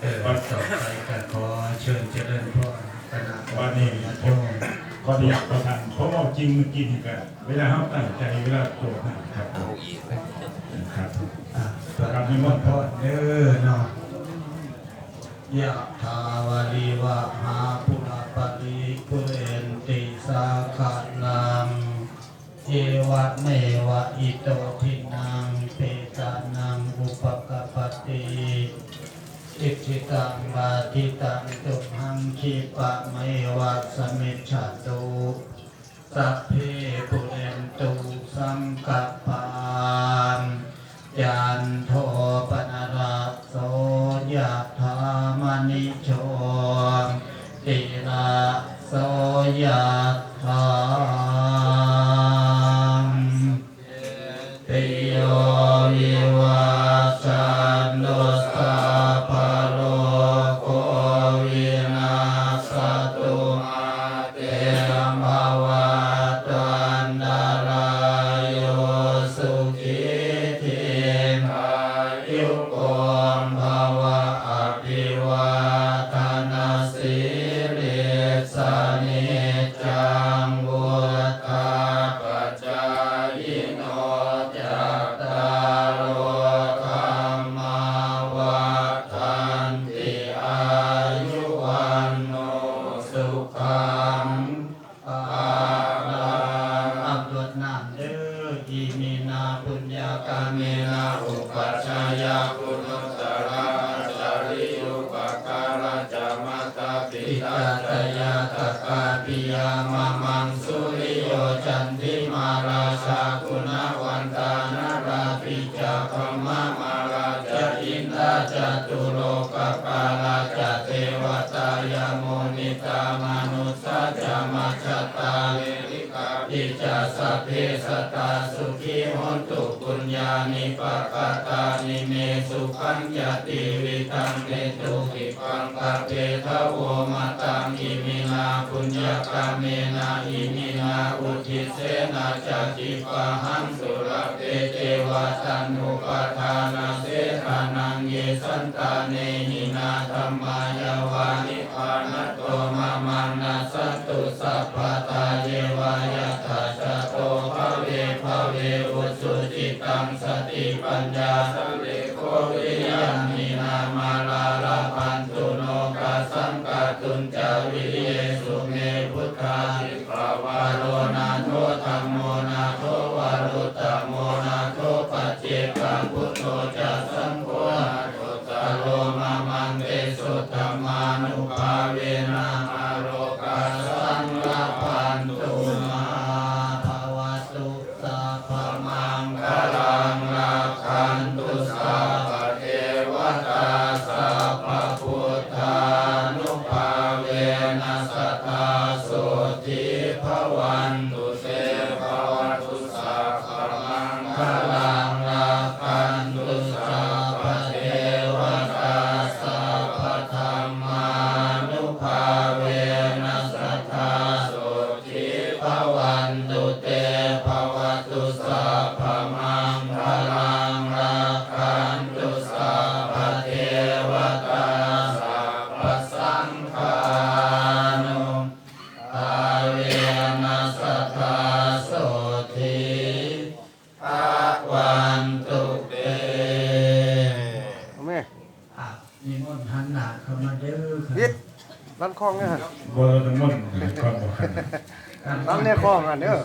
เออต่อไปก็ขอเชิญเจริญพรคณะวันนี้มาผโยมขออนุญาตประทานเพราะว่าจริงเมื่อกี้นี่ก็เวลาเขาตั้งใจเวลาโจทย์นะครับครับอะประกาศนิมนต์พรเด้อเนาะยะทาวาลีวะหาปุราปริปุเรนติสาขะนังเอวะเมวะอิโตทินังเปตานังอุปกปติ อิทิตังบาทิตังตุมหังคีปะไมวัสมิจฉาตุสัพเพปุเรนตุสังกปปานยันโทปนราโสยะธามณิโชติราโสยะธา ปุญญากาเมนาอุปัชฌายาคุณัสราจาริยุปการะจามาตาปิตาตยาตกาปิยามามังสุริโยจันทิมาราชาคุณวันตานาราปิจาคมะมาราจาอินทาจตุโลกปาราจเทวตายาโมนิตามา เพสตาสุขีหนตุปุญญานิปกาตานิเมสุขังยติวิตังเนตุกิปังกเปทะโวมาตังอิมินาปุญญากาเมนาอิมินาอุทิเสนาจติปะหังสุรเตเจวะตันุปทานาเสทานังเยสันตาเนหินาธรรมายาวานิพานโตมามานาสตุสัพพตาเยวายาตาจต ปัญญาสะเลโควิยังมีนามาลาลาพันตุโนกาสังกาตุนจาวิเยสุเมพุทธาสิกขาวาโรนาโทธรรมโม วันตุเตภวตุสัพพมังคลังราคันตุสัพพเทวตาสัพพธรรมานุภาเวนะสัทธาสุทิภวันตุเตภ นิมนต์หันหน้าเข้ามาเด้อคพิรัษร้านคลองเนี่ยฮะบรมนต์ก่อนบอกกันบร้านในคลองอะเด้อ